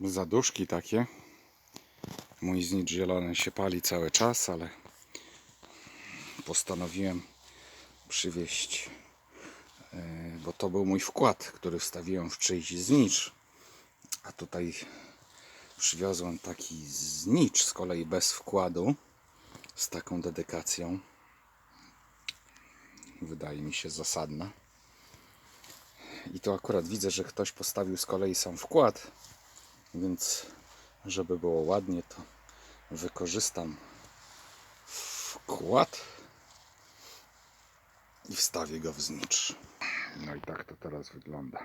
zaduszki takie. Mój znicz zielony się pali cały czas, ale postanowiłem przywieźć, e, bo to był mój wkład, który wstawiłem w czyjś znicz. A tutaj przywiozłem taki znicz z kolei bez wkładu, z taką dedykacją. Wydaje mi się zasadna. I tu akurat widzę, że ktoś postawił z kolei sam wkład, więc żeby było ładnie, to wykorzystam wkład i wstawię go w znicz. No i tak to teraz wygląda.